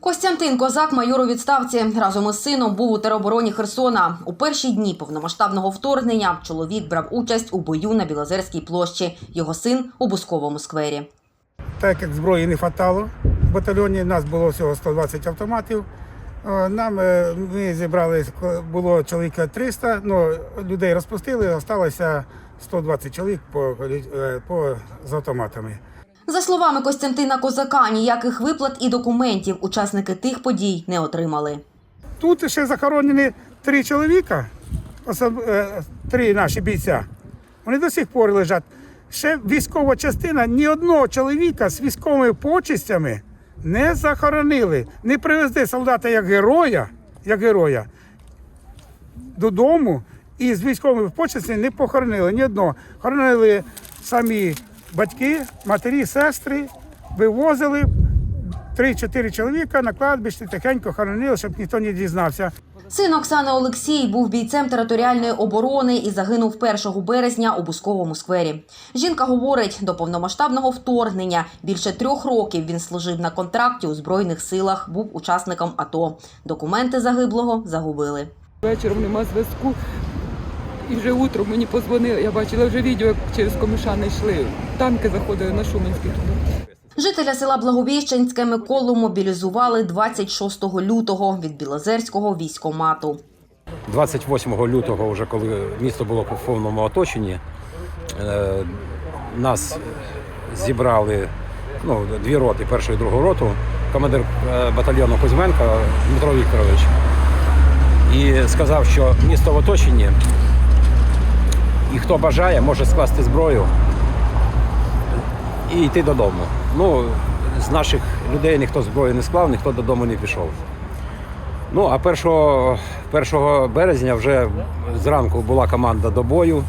Костянтин Козак, майор у відставці, разом із сином був у теробороні Херсона. У перші дні повномасштабного вторгнення чоловік брав участь у бою на Білозерській площі. Його син у Бусковому сквері. Так як зброї не хватало в батальйоні, нас було всього 120 автоматів. Е, Нам е, ми зібрали було чоловіка 300, ну людей розпустили, залишилося 120 чоловік по, е, по з автоматами. За словами Костянтина Козака, ніяких виплат і документів учасники тих подій не отримали. Тут ще захоронені три чоловіка, е, три наші бійця. Вони до сих пор лежать. Ще військова частина ні одного чоловіка з військовими почестями не захоронили. Не привезли солдата як героя, як героя додому і з військовими почестями не похоронили ні одного. Хоронили самі батьки, матері, сестри, вивозили. Три-чотири чоловіка на кладбищі тихенько хоронили, щоб ніхто не дізнався. Син Оксани Олексій був бійцем територіальної оборони і загинув 1 березня у Бусковому сквері. Жінка говорить, до повномасштабного вторгнення більше трьох років він служив на контракті у збройних силах, був учасником АТО. Документи загиблого загубили. Вечором нема зв'язку. І вже утром мені позвонили. Я бачила вже відео, як через комишани йшли. Танки заходили на Шуменський туди. Жителя села Благовіщенське Миколу мобілізували 26 лютого від Білозерського військомату. 28 лютого, вже коли місто було в повному оточенні, е, нас зібрали ну, дві роти, першу і другу роту, командир е, батальйону Кузьменко Дмитро Вікторович. І сказав, що місто в оточенні, хто бажає, може скласти зброю і йти додому. Ну, з наших людей ніхто зброю не склав, ніхто додому не пішов. Ну, а 1, 1 березня вже зранку була команда до бою.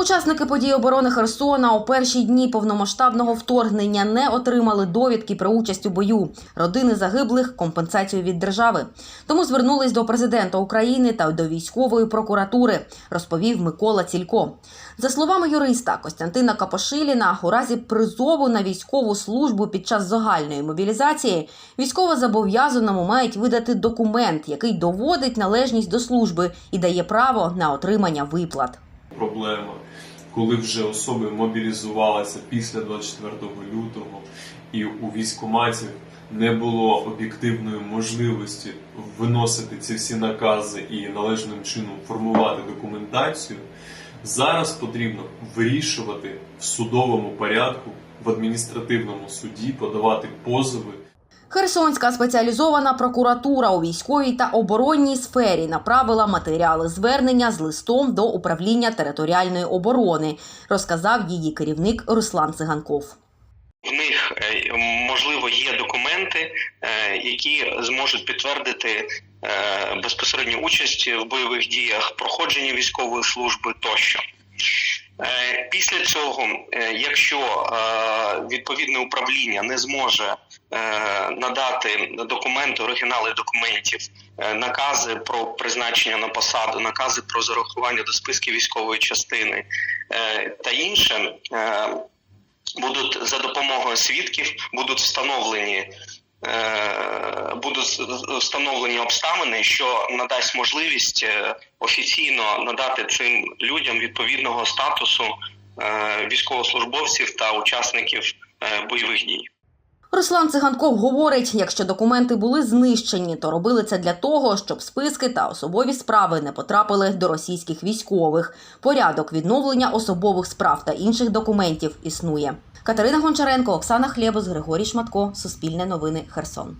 Учасники подій оборони Херсона у перші дні повномасштабного вторгнення не отримали довідки про участь у бою. Родини загиблих компенсацію від держави. Тому звернулись до президента України та до військової прокуратури, розповів Микола Цілько. За словами юриста Костянтина Капошиліна, у разі призову на військову службу під час загальної мобілізації військовозобов'язаному мають видати документ, який доводить належність до служби і дає право на отримання виплат. Проблема, коли вже особи мобілізувалися після 24 лютого і у військкоматів не було об'єктивної можливості виносити ці всі накази і належним чином формувати документацію. Зараз потрібно вирішувати в судовому порядку в адміністративному суді, подавати позови Херсонська спеціалізована прокуратура у військовій та оборонній сфері направила матеріали звернення з листом до управління територіальної оборони, розказав її керівник Руслан Циганков. В них е, можливо є документи, е, які зможуть підтвердити е, безпосередню участь в бойових діях, проходження військової служби тощо. Е, Після цього, е, якщо е, відповідне управління не зможе надати документи, оригінали документів, накази про призначення на посаду, накази про зарахування до списків військової частини та інше, будуть за допомогою свідків будуть встановлені. Встановлені обставини, що надасть можливість е, офіційно надати цим людям відповідного статусу е, військовослужбовців та учасників е, бойових дій. Руслан Циганков говорить, якщо документи були знищені, то робили це для того, щоб списки та особові справи не потрапили до російських військових. Порядок відновлення особових справ та інших документів існує. Катерина Гончаренко, Оксана Хлєбус, Григорій Шматко, Суспільне новини, Херсон.